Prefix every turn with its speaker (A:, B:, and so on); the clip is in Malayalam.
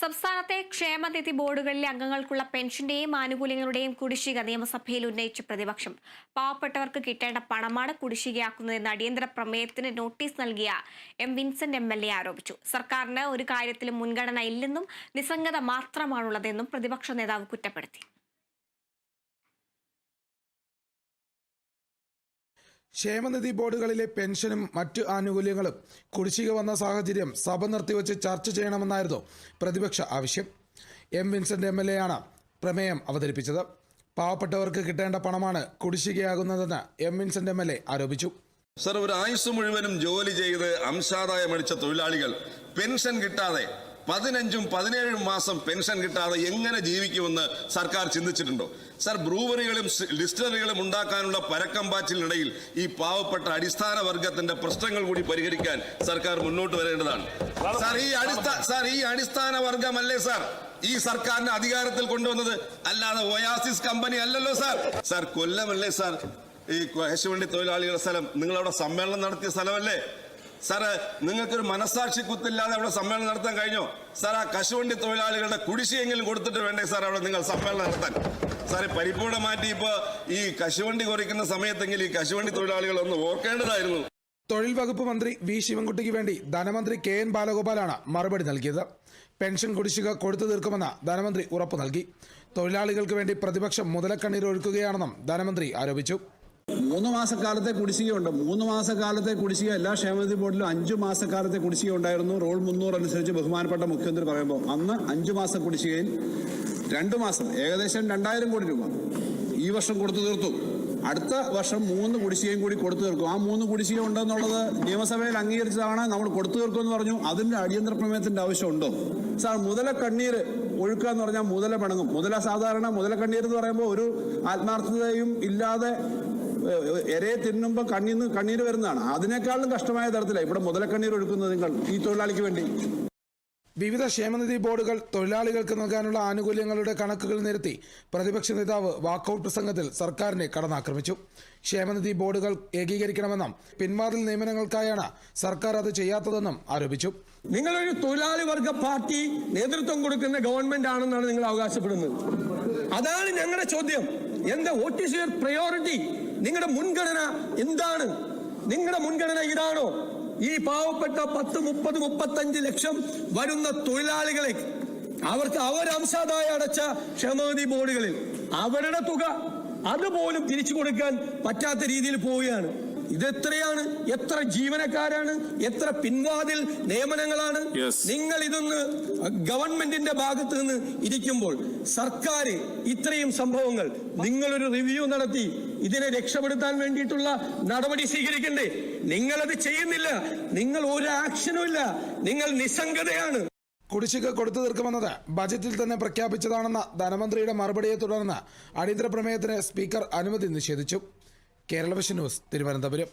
A: സംസ്ഥാനത്തെ ക്ഷേമനിധി ബോർഡുകളിലെ അംഗങ്ങൾക്കുള്ള പെൻഷന്റെയും ആനുകൂല്യങ്ങളുടെയും കുടിശ്ശിക നിയമസഭയിൽ ഉന്നയിച്ച പ്രതിപക്ഷം. പാവപ്പെട്ടവർക്ക് കിട്ടേണ്ട പണമാണ് കുടിശ്ശികയാക്കുന്നതെന്ന് അടിയന്തര പ്രമേയത്തിന് നോട്ടീസ് നൽകിയ എം. Vincent M. ആരോപിച്ചു. സർക്കാരിന് ഒരു കാര്യത്തിലും മുൻഗണന ഇല്ലെന്നും നിസ്സംഗത മാത്രമാണുള്ളതെന്നും പ്രതിപക്ഷ നേതാവ് കുറ്റപ്പെടുത്തി.
B: ക്ഷേമനിധി ബോർഡുകളിലെ പെൻഷനും മറ്റു ആനുകൂല്യങ്ങളും കുടിശ്ശിക വന്ന സാഹചര്യം സഭ നിർത്തിവച്ച് ചർച്ച ചെയ്യണമെന്നായിരുന്നു പ്രതിപക്ഷ ആവശ്യം. M Vincent M L A ആണ് പ്രമേയം അവതരിപ്പിച്ചത്. പാവപ്പെട്ടവർക്ക് കിട്ടേണ്ട പണമാണ് കുടിശ്ശികയാകുന്നതെന്ന് M Vincent M L A ആരോപിച്ചു.
C: സർ ഒരു ആയുസ് മുഴുവനും ജോലി ചെയ്ത് അംശാദായം അടിച്ച തൊഴിലാളികൾ പെൻഷൻ കിട്ടാതെ പതിനഞ്ചും പതിനേഴും മാസം പെൻഷൻ കിട്ടാതെ എങ്ങനെ ജീവിക്കുമെന്ന് സർക്കാർ ചിന്തിച്ചിട്ടുണ്ടോ? സർ ബ്രൂവറികളും ഡിസ്റ്റിലറികളും ഉണ്ടാക്കാനുള്ള പരക്കമ്പാച്ചിലിനിടയിൽ ഈ പാവപ്പെട്ട അടിസ്ഥാന വർഗത്തിന്റെ പ്രശ്നങ്ങൾ കൂടി പരിഹരിക്കാൻ സർക്കാർ മുന്നോട്ട് വരേണ്ടതാണ്. സാർ ഈ അടിസ്ഥാന സാർ ഈ അടിസ്ഥാന വർഗമല്ലേ സാർ? ഈ സർക്കാരിനെ അധികാരത്തിൽ കൊണ്ടുവന്നത്? അല്ലാതെ ഒയാസിസ് കമ്പനി അല്ലല്ലോ സാർ. സാർ കൊല്ലമല്ലേ സാർ? ഈ കശുവണ്ടി തൊഴിലാളികളുടെ സ്ഥലം. നിങ്ങളവിടെ സമ്മേളനം നടത്തിയ സ്ഥലമല്ലേ? സാറ് നിങ്ങൾക്കൊരു മനസാക്ഷി കുത്തില്ലാതെ അവിടെ സമ്മേളനം നടത്താൻ കഴിഞ്ഞോ? സാർ ആ കശുവണ്ടി തൊഴിലാളികളുടെ കുടിശ്ശിയെങ്കിലും കൊടുത്തിട്ട് വേണ്ടേ സാർ അവിടെ നിങ്ങൾ സമ്മേളനം നടത്താൻ? സാറെ പരിപ്പൂട മാറ്റി ഇപ്പൊ ഈ കശുവണ്ടി കുറയ്ക്കുന്ന സമയത്തെങ്കിലും ഈ കശുവണ്ടി തൊഴിലാളികൾ ഒന്ന് ഓർക്കേണ്ടതായിരുന്നു.
B: തൊഴിൽ വകുപ്പ് മന്ത്രി വി ശിവൻകുട്ടിക്ക് വേണ്ടി ധനമന്ത്രി കെ എൻ ബാലഗോപാലാണ് മറുപടി നൽകിയത്. പെൻഷൻ കുടിശ്ശിക കൊടുത്തു തീർക്കുമെന്ന് ധനമന്ത്രി ഉറപ്പു നൽകി. തൊഴിലാളികൾക്ക് വേണ്ടി പ്രതിപക്ഷം മുതലക്കണ്ണീർ ഒഴുക്കുകയാണെന്നും ധനമന്ത്രി ആരോപിച്ചു.
D: മൂന്ന് മാസക്കാലത്തെ കുടിശ്ശികയുണ്ട്. മൂന്ന് മാസക്കാലത്തെ കുടിശ്ശിക എല്ലാ ക്ഷേമനിധി ബോർഡിലും അഞ്ചു മാസക്കാലത്തെ കുടിശ്ശിക ഉണ്ടായിരുന്നു. റോൾ മുന്നൂറ് അനുസരിച്ച് ബഹുമാനപ്പെട്ട മുഖ്യമന്ത്രി പറയുമ്പോൾ അന്ന് അഞ്ചു മാസം കുടിശ്ശികയിൽ രണ്ട് മാസം ഏകദേശം രണ്ടായിരം കോടി രൂപ. ഈ വർഷം കൊടുത്തു തീർത്തു. അടുത്ത വർഷം മൂന്ന് കുടിശ്ശികയും കൂടി കൊടുത്തു തീർക്കും ആ മൂന്ന് കുടിശ്ശിക ഉണ്ടെന്നുള്ളത് നിയമസഭയിൽ അംഗീകരിച്ചതാണ്. നമ്മൾ കൊടുത്തു തീർക്കുമെന്ന് പറഞ്ഞു. അതിന്റെ അടിയന്തര പ്രമേയത്തിന്റെ ആവശ്യമുണ്ടോ? സാർ മുതല കണ്ണീര് ഒഴുക്കുക എന്ന് പറഞ്ഞാൽ മുതല പിണങ്ങും. മുതല സാധാരണ മുതല കണ്ണീർ എന്ന് പറയുമ്പോൾ ഒരു ആത്മാർത്ഥതയും ഇല്ലാതെ ഇരയെ തിന്നുമ്പോൾ കണ്ണീന്ന് കണ്ണീര് വരുന്നതാണ്. അതിനേക്കാളും കഷ്ടമായ തരത്തിലാണ് ഇവിടെ മുതലക്കണ്ണീർ ഒഴുക്കുന്നത് നിങ്ങൾ ഈ തൊഴിലാളിക്ക് വേണ്ടി.
B: വിവിധ ക്ഷേമനിധി ബോർഡുകൾ തൊഴിലാളികൾക്ക് നൽകാനുള്ള ആനുകൂല്യങ്ങളുടെ കണക്കുകൾ നിരത്തി പ്രതിപക്ഷ നേതാവ് വാക്കൌട്ട് പ്രസംഗത്തിൽ സർക്കാരിനെ കടന്നാക്രമിച്ചു. ക്ഷേമനിധി ബോർഡുകൾ ഏകീകരിക്കണമെന്നും പിന്മാറൽ നിയമനങ്ങൾക്കായാണ് സർക്കാർ അത് ചെയ്യാത്തതെന്നും ആരോപിച്ചു.
E: നിങ്ങളൊരു തൊഴിലാളി വർഗ പാർട്ടി നേതൃത്വം കൊടുക്കുന്ന ഗവൺമെന്റ് ആണെന്നാണ് നിങ്ങൾ അവകാശപ്പെടുന്നത്. അതാണ് ഞങ്ങളുടെ ചോദ്യം. എന്താ വോട്ട് ഈസ് യുവർ പ്രയോറിറ്റി നിങ്ങളുടെ മുൻഗണന എന്താണ്? നിങ്ങളുടെ മുൻഗണന ഇതാണോ? ഈ പാവപ്പെട്ട പത്ത് മുപ്പത് മുപ്പത്തഞ്ച് ലക്ഷം വരുന്ന തൊഴിലാളികളെ അവർക്ക് അവർ അംശാദായ അടച്ച ക്ഷമതി ബോർഡുകളിൽ അവരുടെ തുക അതുപോലും തിരിച്ചു കൊടുക്കാൻ പറ്റാത്ത രീതിയിൽ പോവുകയാണ്. ഇതെത്രയാണ് എത്ര ജീവനക്കാരാണ്? എത്ര പിൻവാതിൽ നിയമനങ്ങളാണ്? നിങ്ങൾ ഇതൊന്ന് ഗവൺമെന്റിന്റെ ഭാഗത്ത് നിന്ന് ഇരിക്കുമ്പോൾ സർക്കാർ ഇത്രയും സംഭവങ്ങൾ നിങ്ങളൊരു റിവ്യൂ നടത്തി ഇതിനെ രക്ഷപ്പെടുത്താൻ വേണ്ടിയിട്ടുള്ള നടപടി സ്വീകരിക്കണ്ടേ? അത് ചെയ്യുന്നില്ല. നിങ്ങൾ ഒരു ആക്ഷനും ഇല്ല. നിങ്ങൾ നിസ്സംഗതയാണ്.
B: കുടിശ്ശിക കൊടുത്തു തീർക്കുമെന്നത് ബജറ്റിൽ തന്നെ പ്രഖ്യാപിച്ചതാണെന്ന ധനമന്ത്രിയുടെ മറുപടിയെ തുടർന്ന് അടിയന്തര പ്രമേയത്തിന് സ്പീക്കർ അനുമതി നിഷേധിച്ചു. Kerala Vision News Thiruvananthapuram.